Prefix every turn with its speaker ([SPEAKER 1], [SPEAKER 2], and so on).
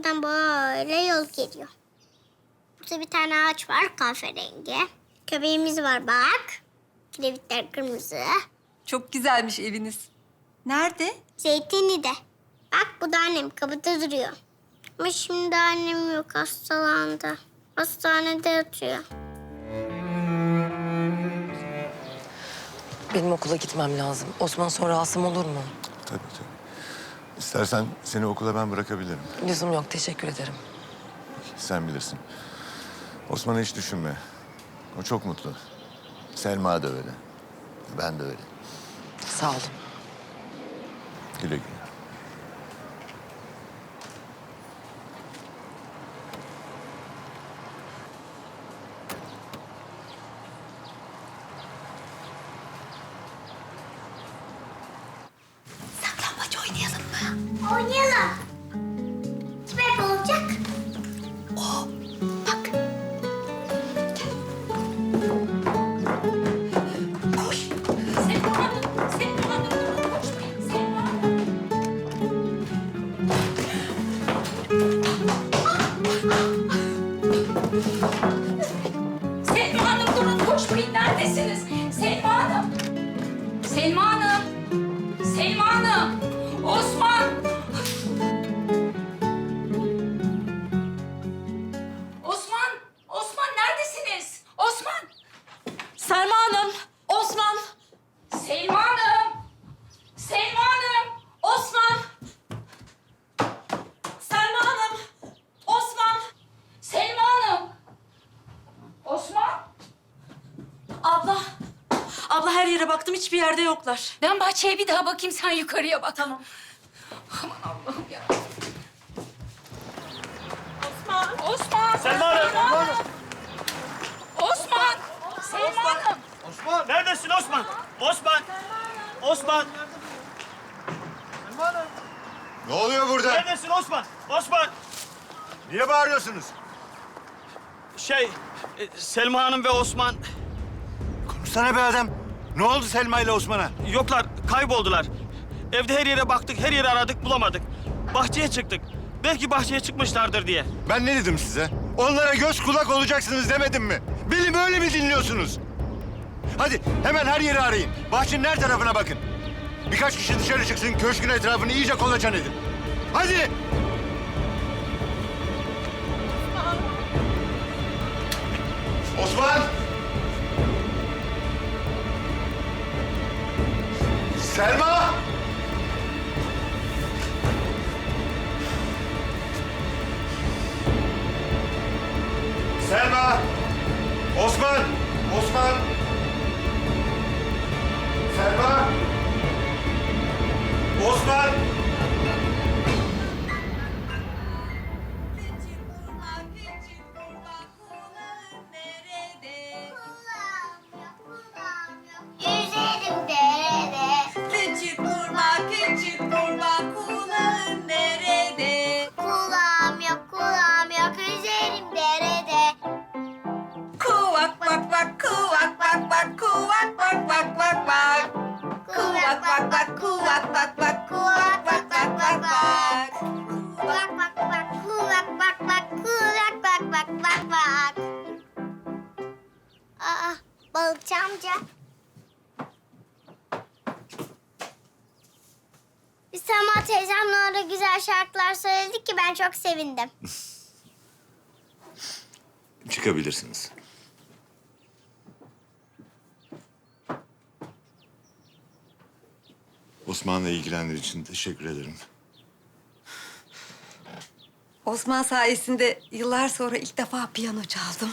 [SPEAKER 1] oradan böyle yol geliyor. Burada bir tane ağaç var kahverengi. Köpeğimiz var bak. Kirevitler kırmızı.
[SPEAKER 2] Çok güzelmiş eviniz. Nerede?
[SPEAKER 1] Zeytinli de. Bak bu da annem kapıda duruyor. Ama şimdi annem yok hastalandı. Hastanede yatıyor.
[SPEAKER 3] Benim okula gitmem lazım. Osman sonra alsam olur mu?
[SPEAKER 4] Tabii tabii. İstersen seni okula ben bırakabilirim.
[SPEAKER 3] Lüzum yok, teşekkür ederim.
[SPEAKER 4] Sen bilirsin. Osman'ı hiç düşünme. O çok mutlu. Selma da öyle. Ben de öyle.
[SPEAKER 3] Sağ olun.
[SPEAKER 4] Güle güle.
[SPEAKER 2] oh yeah
[SPEAKER 5] Abla, abla her yere baktım hiçbir yerde yoklar.
[SPEAKER 2] Ben bahçeye bir daha bakayım sen yukarıya bak. Tamam. Aman Allah'ım ya. Osman. Osman.
[SPEAKER 6] Selma Hanım.
[SPEAKER 2] Osman. Selma Hanım.
[SPEAKER 6] Osman. Neredesin Osman? Osman. Osman.
[SPEAKER 4] Ne oluyor burada?
[SPEAKER 6] Neredesin Osman? Osman.
[SPEAKER 4] Niye bağırıyorsunuz?
[SPEAKER 6] Şey, e, Selma Hanım ve Osman
[SPEAKER 4] Konuşsana be adam. Ne oldu Selma ile Osman'a?
[SPEAKER 6] yoklar, kayboldular. Evde her yere baktık, her yeri aradık, bulamadık. Bahçeye çıktık. Belki bahçeye çıkmışlardır diye.
[SPEAKER 4] Ben ne dedim size? Onlara göz kulak olacaksınız demedim mi? Beni böyle mi dinliyorsunuz? Hadi hemen her yeri arayın. Bahçenin her tarafına bakın. Birkaç kişi dışarı çıksın, köşkün etrafını iyice kolaçan edin. Hadi! Selma! Selma! Osman! Osman! Selma! Osman!
[SPEAKER 1] Balıkçı amca. Biz Sema teyzemle orada güzel şarkılar söyledik ki ben çok sevindim.
[SPEAKER 4] Çıkabilirsiniz. Osman'la ilgilendiğin için teşekkür ederim.
[SPEAKER 3] Osman sayesinde yıllar sonra ilk defa piyano çaldım.